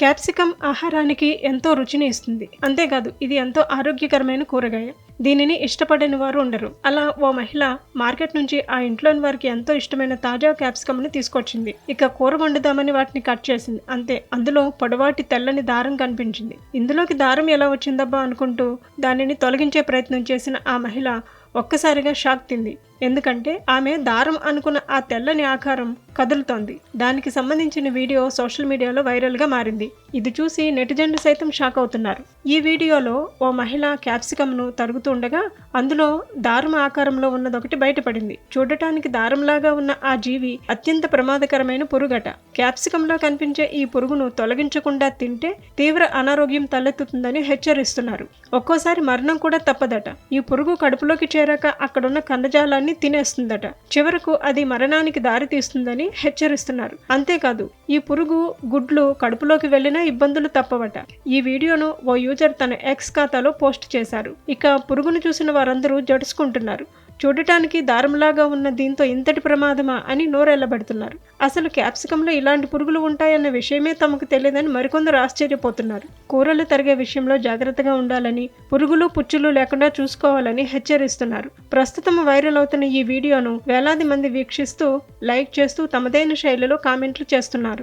Capsicum ఆహారానికి ఎంతో రుచిని ఇస్తుంది. అంతేకాదు ఇది ఎంతో ఆరోగ్యకరమైన కూరగాయ. దీనిని ఇష్టపడని వారు ఉండరు. అలా ఓ మహిళ మార్కెట్ నుంచి ఆ ఇంట్లోని వారికి ఎంతో ఇష్టమైన తాజా క్యాప్సికమ్ని తీసుకొచ్చింది. ఇక కూర వండుదామని వాటిని కట్ చేసింది. అంతే అందులో పొడవాటి తెల్లని దారం కనిపించింది. ఇందులోకి దారం ఎలా వచ్చిందబ్బా అనుకుంటూ దానిని తొలగించే ప్రయత్నం చేసిన ఆ మహిళ ఒక్కసారిగా షాక్ తింది. ఎందుకంటే ఆమె దారం అనుకున్న ఆ తెల్లని ఆకారం కదులుతోంది. దానికి సంబంధించిన వీడియో సోషల్ మీడియాలో వైరల్గా మారింది. ఇది చూసి నెటిజన్లు సైతం షాక్ అవుతున్నారు. ఈ వీడియోలో ఓ మహిళ క్యాప్సికమ్ను తరుగుతూ ఉండగా అందులో దారం ఆకారంలో ఉన్నదొకటి బయటపడింది. చూడటానికి దారంలాగా ఉన్న ఆ జీవి అత్యంత ప్రమాదకరమైన పురుగట. క్యాప్సికంలో కనిపించే ఈ పురుగును తొలగించకుండా తింటే తీవ్ర అనారోగ్యం తలెత్తుతుందని హెచ్చరిస్తున్నారు. ఒక్కోసారి మరణం కూడా తప్పదట. ఈ పురుగు కడుపులోకి చేరాక అక్కడున్న కన్నజాలాన్ని తినేస్తుందట. చివరకు అది మరణానికి దారి తీస్తుందని హెచ్చరిస్తున్నారు. అంతేకాదు ఈ పురుగు గుడ్లు కడుపులోకి వెళ్ళినా ఇబ్బందులు తప్పవట. ఈ వీడియోను ఓ యూజర్ తన ఎక్స్ ఖాతాలో పోస్ట్ చేశారు. ఇక పురుగును చూసిన వారందరూ జడుచుకుంటున్నారు చూడటానికి దారంలాగా ఉన్న దీంతో ఇంతటి ప్రమాదమా అని నోరెళ్ళబడుతున్నారు అసలు క్యాప్సికంలో ఇలాంటి పురుగులు ఉంటాయన్న విషయమే తమకు తెలియదని మరికొందరు ఆశ్చర్యపోతున్నారు. కూరలు తరిగే విషయంలో జాగ్రత్తగా ఉండాలని పురుగులు పుచ్చులు లేకుండా చూసుకోవాలని హెచ్చరిస్తున్నారు. ప్రస్తుతం వైరల్ అవుతున్న ఈ వీడియోను వేలాది మంది వీక్షిస్తూ లైక్ చేస్తూ తమదైన శైలిలో కామెంట్లు చేస్తున్నారు.